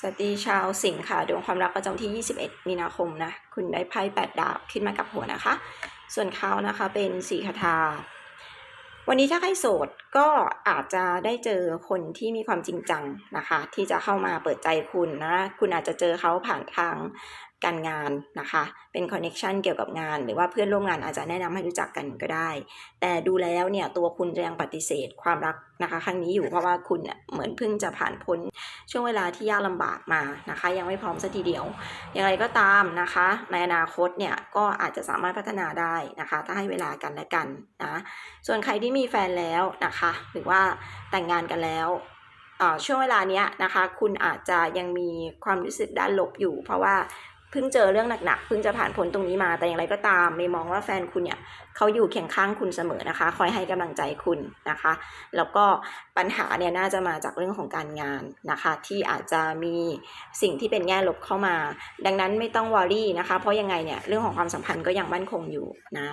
สวัสดีชาวสิงค์ค่ะ ดวงความรักประจำที่ 21 มีนาคมนะ คุณได้ไพ่8ดาบขึ้นมากับหัวนะคะ ส่วนเขานะคะเป็นสีคาถาวันนี้ถ้าใครโสดก็อาจจะได้เจอคนที่มีความจริงจังนะคะ ที่จะเข้ามาเปิดใจคุณนะ คุณอาจจะเจอเขาผ่านทางการงานนะคะ เป็นคอนเน็ชันเกี่ยวกับงาน หรือว่าเพื่อนร่วมงานอาจจะแนะนำให้รู้จักกันก็ได้ แต่ดูแล้วเนี่ยตัวคุณจะยังปฏิเสธความรักนะคะครั้งนี้อยู่เพราะว่าคุณเนี่ยเหมือนเพิ่งจะผ่านพ้นช่วงเวลาที่ยากลำบากมานะคะ ยังไม่พร้อมสัทีเดียว อย่างไรก็ตามนะคะ ในอนาคตเนี่ยก็อาจจะสามารถพัฒนาได้นะคะ ถ้าให้เวลากันและกันนะส่วนใครที่มีแฟนแล้วนะคะ หรือว่าแต่งงานกันแล้วอ่าช่วงเวลานี้นะคะ คุณอาจจะยังมีความรู้สึกด้านลบอยู่ เพราะว่า เพิ่งเจอเรื่องหนักๆเพิ่งจะผ่านพ้นตรงนี้มาแต่อย่างไรก็ตามเมย์มองว่าแฟนคุณเนี่ยเขาอยู่เคียงข้างคุณเสมอนะคะ คอยให้กำลังใจคุณนะคะ แล้วก็ปัญหาเนี่ยน่าจะมาจากเรื่องของการงานนะคะ ที่อาจจะมีสิ่งที่เป็นแง่ลบเข้ามา ดังนั้นไม่ต้องวอรี่นะคะ เพราะยังไงเนี่ยเรื่องของความสัมพันธ์ก็ยังมั่นคงอยู่นะ